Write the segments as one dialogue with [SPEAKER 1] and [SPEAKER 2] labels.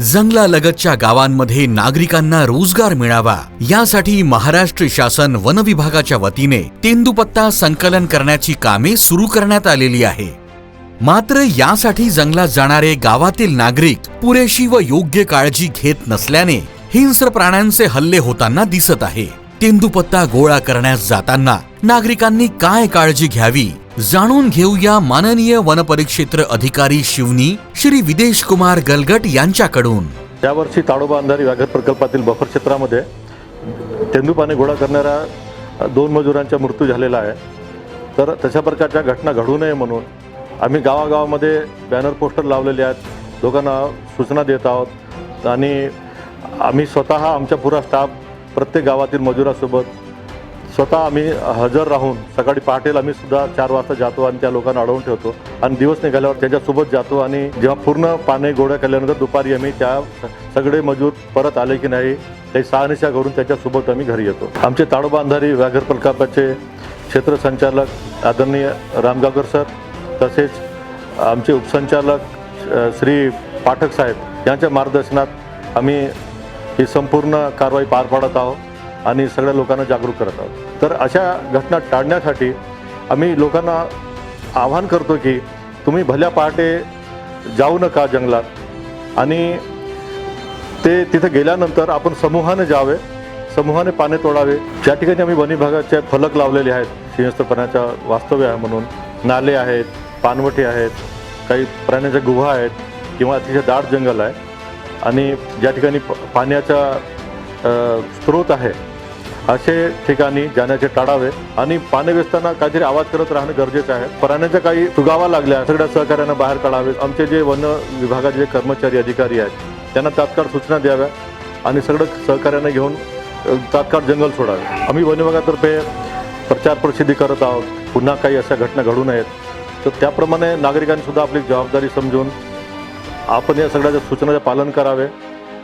[SPEAKER 1] जंगलालगतच्या गावांमध्ये नागरिकांना रोजगार मिळावा. यासाठी महाराष्ट्र शासन वन विभागाच्या वतीने तेंदुपत्ता संकलन करण्याची कामे सुरू करण्यात आलेली आहे. मात्र यासाठी जंगलात जाणारे गावातील नागरिक पुरेशी व योग्य काळजी घेत नसल्याने हिंस्र प्राण्यांचे हल्ले होताना दिसत आहे. तेंदुपत्ता गोळा करण्यास जाताना नागरिकांनी काय काळजी घ्यावी? जाणून घेऊया माननीय वनपरिक्षेत्र अधिकारी शिवनी श्री विदेश कुमार गलगट यांच्याकडून.
[SPEAKER 2] यावर्षी ताडोबा अंधारी व्याघ्र प्रकल्पातील बफर क्षेत्रामध्ये तेंदूपाने गोळा करणाऱ्या दोन मजुरांचा मृत्यू झालेला आहे. तर तशा प्रकारच्या घटना घडू नये म्हणून आम्ही गावागावामध्ये बॅनर पोस्टर लावलेले आहेत. लोकांना सूचना देत आहोत. आणि आम्ही स्वतः आमच्या पुरा स्टाफ प्रत्येक गावातील मजुरासोबत स्वतः आम्ही हजर राहून सकाळी पहाटेला आम्ही सुद्धा चार वाजता जातो आणि त्या लोकांना अडवून ठेवतो. आणि दिवस निघाल्यावर त्यांच्यासोबत जातो आणि जेव्हा पूर्ण पाने गोळ्या केल्यानंतर दुपारी आम्ही त्या सगळे मजूर परत आले की नाही ते सहानिशा करून त्याच्यासोबत आम्ही घरी येतो. आमचे ताडोबा अंधारी व्याघ्र प्रकल्पाचे क्षेत्र संचालक आदरणीय रामगावकर सर तसेच आमचे उपसंचालक श्री पाठक साहेब यांच्या मार्गदर्शनात आम्ही ही संपूर्ण कारवाई पार पाडत आहोत. आणि सगळ्या लोकांना जागरूक करत आहोत. तर अशा घटना टाळण्यासाठी आम्ही लोकांना आवाहन करतो की तुम्ही भल्या पहाटे जाऊ नका जंगलात. आणि ते तिथे गेल्यानंतर आपण समूहाने जावे समूहाने पाने तोडावे. ज्या ठिकाणी आम्ही वन विभागाचे फलक लावलेले आहेत सिंहस्थपणाच्या वास्तव्य आहे म्हणून. नाले आहेत पानवटे आहेत काही प्राण्यांच्या गुहा आहेत किंवा अतिशय दाट जंगल आहे. आणि ज्या ठिकाणी प- पाण्याचा स्रोत आहे असे ठिकाणी जाण्याचे टाळावे आणि पाणी वेचताना काहीतरी आवाज करत राहणं गरजेचं आहे. प्राण्यांच्या काही सुगावा लागल्या सगळ्या सहकार्यांना बाहेर काढावे. आमचे जे वन विभागाचे जे कर्मचारी अधिकारी आहेत त्यांना तात्काळ सूचना द्याव्या आणि सगळं सहकार्यानं घेऊन तात्काळ जंगल सोडावे. आम्ही वन विभागातर्फे प्रचार प्रसिद्धी करत आहोत. पुन्हा काही अशा घटना घडू नयेत. तर त्याप्रमाणे नागरिकांनी सुद्धा आपली जबाबदारी समजून आपण या सगळ्याच्या सूचनाचे पालन करावे.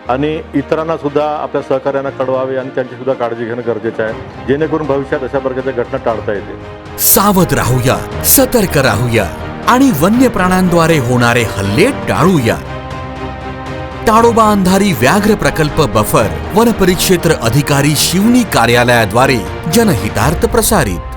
[SPEAKER 2] आणि इतरांना सुद्धा आपल्या सहकार्यांना कळवावे आणि त्यांची सुद्धा काळजी घेणं गरजेचं आहे जेणेकरून भविष्यात अशा प्रकारच्या घटना टाळता येतील.
[SPEAKER 1] सावध राहूया सतर्क राहूया आणि वन्य प्राण्यांद्वारे होणारे हल्ले टाळूया. ताडोबा अंधारी व्याघ्र प्रकल्प बफर वनपरिक्षेत्र अधिकारी शिवनी कार्यालयाद्वारे जनहितार्थ प्रसारित.